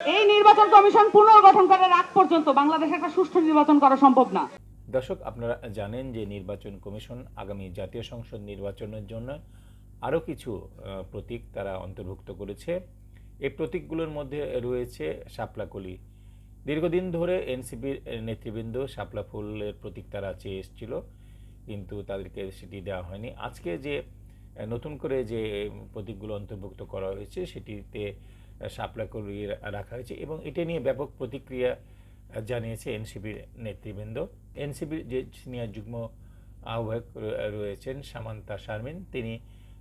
এই নির্বাচন কমিশন পুনর্গঠন করার আগ পর্যন্ত বাংলাদেশে একটা সুষ্ঠু নির্বাচন করা সম্ভব না। দর্শক, আপনারা জানেন যে নির্বাচন কমিশন আগামী জাতীয় সংসদ নির্বাচনের জন্য আরও কিছু প্রতীক তারা অন্তর্ভুক্ত করেছে। এই প্রতীকগুলোর মধ্যে রয়েছে শাপলাকলি। দীর্ঘদিন ধরে এনসিপির নেতৃবৃন্দ শাপলা ফুলের প্রতীক তারা চেয়ে এসেছিল, কিন্তু তাদেরকে সেটি দেওয়া হয়নি। আজকে যে, নতুন করে যে প্রতীকগুলো অন্তর্ভুক্ত করা হয়েছে, সেটিতে আহ, করিয়ে রাখা হয়েছে এবং এটা নিয়ে ব্যাপক প্রতিক্রিয়া জানিয়েছে এনসিপির নেতৃবৃন্দ। এনসিপির যে সিনিয়র যুগ্ম আহ্বায়ক রয়েছেন সামান্তা শারমিন তিনি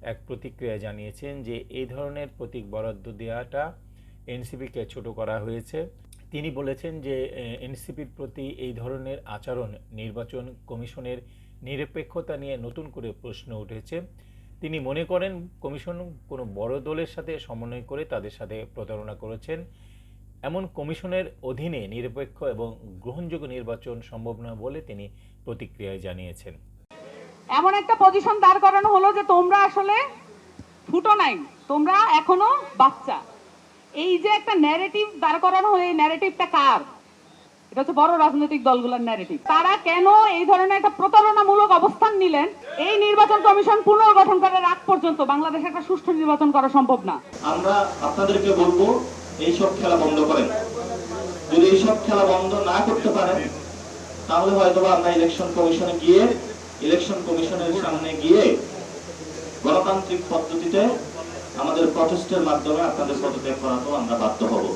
এক প্রতিক্রিয়া জানিয়েছেন যে এই ধরনের প্রতীক বরাদ্দ দেওয়াটা এনসিপিকে ছোট করা হয়েছে। তিনি বলেছেন যে এনসিপির প্রতি এই ধরনের আচরণ নির্বাচন কমিশনের নিরপেক্ষতা নিয়ে নতুন করে প্রশ্ন উঠেছে। তিনি মনে করেন কমিশন কোনো বড় দলের সাথে সমন্বয় করে তাদের সাথে প্রতারণা করেছেন। এমন কমিশনের অধীনে নিরপেক্ষ এবং গ্রহণযোগ্য নির্বাচন সম্ভব নয় বলে তিনি প্রতিক্রিয়ায় জানিয়েছেন। এমন একটা পজিশন দাঁড় করানো হলো যে তোমরা আসলে ফুটো নাই, তোমরা এখনও বাচ্চা। এই যে একটা ন্যারেটিভ দাঁড় করানো হলো, এই ন্যারেটিভটা কার? এটা হচ্ছে বড় রাজনৈতিক দলগুলোর ন্যারেটিভ তারা কেন এই ধরনের একটা প্রতারণামূলক অবস্থান নিলেন? এই নির্বাচন কমিশন পুনর্গঠন করার আগ পর্যন্ত বাংলাদেশে একটা সুষ্ঠু নির্বাচন করা সম্ভব না। আমরা আপনাদেরকে বলব, এইসব খেলা বন্ধ করেন। যদি এইসব খেলা বন্ধ না করতে পারেন, তাহলে হয়তো আমরা ইলেকশন কমিশনে গিয়ে ইলেকশন কমিশনের সামনে গিয়ে গণতান্ত্রিক পদ্ধতিতে আমাদের প্রটেস্টের মাধ্যমে আপনাদের পদত্যাগ করাতেও আমরা বাধ্য হব।